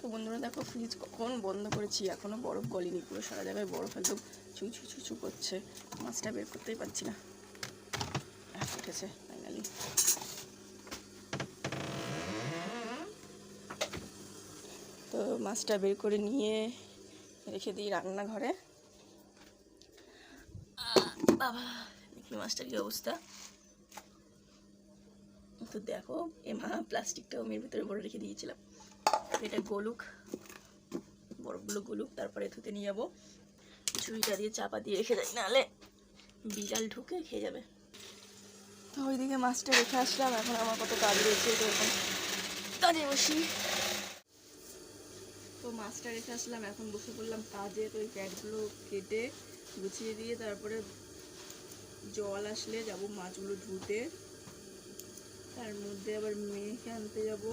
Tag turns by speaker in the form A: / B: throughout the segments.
A: তো বন্ধুরা দেখো ফ্রিজ কখন বন্ধ করেছি এখনও বরফ গলেনি, পুরো সারা জায়গায় বরফ একদম ছু ছু ছু ছু করছে, মাছটা বের করতেই পারছি না। উঠেছে ফাইনালি তো মাছটা বের করে নিয়ে রেখে দিই রান্নাঘরে। বাবা দেখি মাছটার কি অবস্থা? তো দেখো, এ মা প্লাস্টিকটা মেয়ের ভিতরে ভরে রেখে দিয়েছিলাম। এটা গলুক, বরফগুলো গলুক, তারপরে ধুতে নিয়ে যাব। ছুরিটা দিয়ে চাপা দিয়ে রেখে যাই নাহলে বিড়াল ঢুকে খেয়ে যাবে। তো ওইদিকে মাছটা রেখে আসলাম, এখন আমার কত কাজ রয়েছে তো এখন কাজে বসি। তো মাছটা রেখে আসলাম, এখন বসে পড়লাম কাজে, তো ওই প্যাডগুলো কেটে গুছিয়ে দিয়ে তারপরে জল আসলে যাব মাছগুলো ধুতে। তার মধ্যে আবার মেয়েকে আনতে যাব।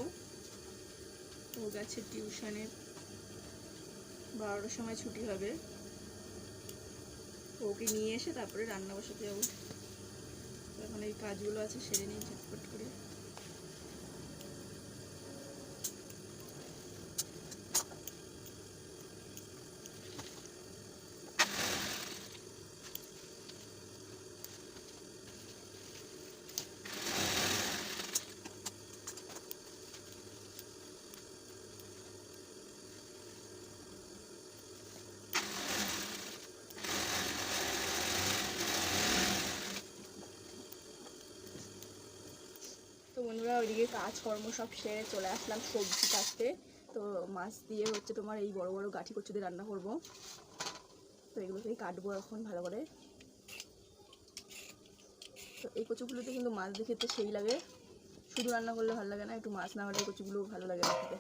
A: ও গেছে টিউশনে বারোটার সময় ছুটি হবে। ওকে নিয়ে এসে তারপরে রান্না বসাতে যাব। এখন এই কাজগুলো আছে, সেরে নিয়ে ঝটপট করে তো বন্ধুরা ওইদিকে কাজকর্ম সব সেরে চলে আসলাম সবজি কাটতে। তো মাছ দিয়ে হচ্ছে তোমার এই বড় বড় গাঠি কচু দিয়ে রান্না করব। তো এগুলোকেই কাটবো এখন ভালো করে। তো এই কচুগুলোতে কিন্তু মাছ দিয়ে খেতে সেই লাগে। শুধু রান্না করলে ভালো লাগে না, একটু মাছ না হলে কচুগুলো ভালো লাগে খেতে।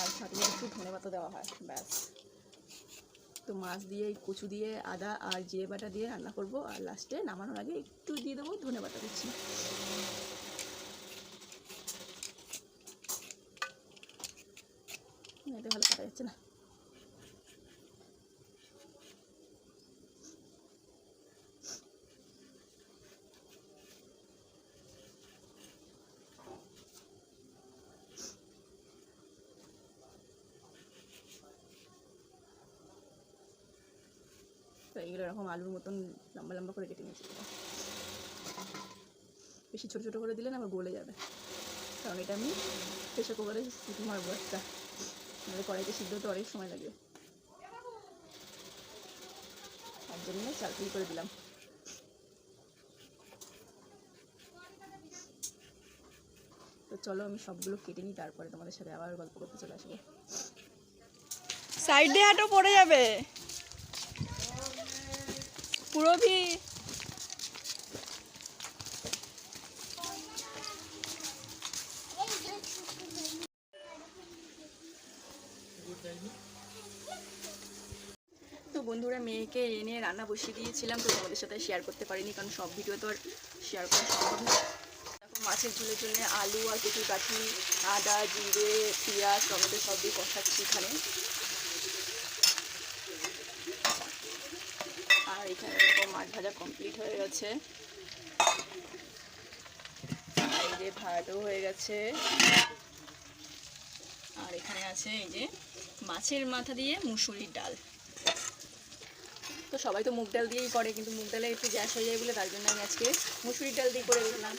A: আর সাথে একটু ধনে পাতা দেওয়া হয়, ব্যাস। তো মাছ দিয়ে এই কচু দিয়ে, আদা আর জিরে বাটা দিয়ে রান্না করব। আর লাস্টে নামানোর আগে একটু দিয়ে দেবো ধনে বাটা দিচ্ছি এটা ভালো কাটা যাচ্ছে না। তো এইগুলো এরকম আলুর মতন লম্বা লম্বা করে কেটে নিয়েছি। বেশি ছোটো ছোটো করে দিলে না আবার গলে যাবে। কারণ এটা আমি প্রেশার কুকারে মারবো একটা নাহলে কড়াইতে সিদ্ধ হতে অনেক সময় লাগে। তার জন্য চালকুল করে দিলাম। তো চলো আমি সবগুলো কেটে নিই, তারপরে তোমাদের সাথে আবার গল্প করতে চলে আসব। সাইড দিয়ে হাঁটো, পড়ে যাবে। পুরবি তো বন্ধুরা, মেয়েকে এনে রান্না বসিয়ে দিয়েছিলাম, তো তোমাদের সাথে শেয়ার করতে পারিনি, কারণ সব ভিডিও তো আর শেয়ার করা সম্ভব না। এখন মাছের ঝুলে ঝুলে আলু আর কিছু কাঠি আদা, জিরে, পেঁয়াজ, টমেটো সব দিয়ে কষাচ্ছি এখানে। আর এখানে এরকম মাছ ভাজা কমপ্লিট হয়ে গেছে। এই ভাতও হয়ে গেছে। আর এখানে আছে এই যে মাছের মাথা দিয়ে মুসুরির ডাল। তো সবাই তো মুগ ডাল দিয়েই করে, কিন্তু মুগ ডালে একটু গ্যাস হয়ে যায় বলে তার জন্য আমি আজকে মুসুরির ডাল দিয়ে করে দিলাম।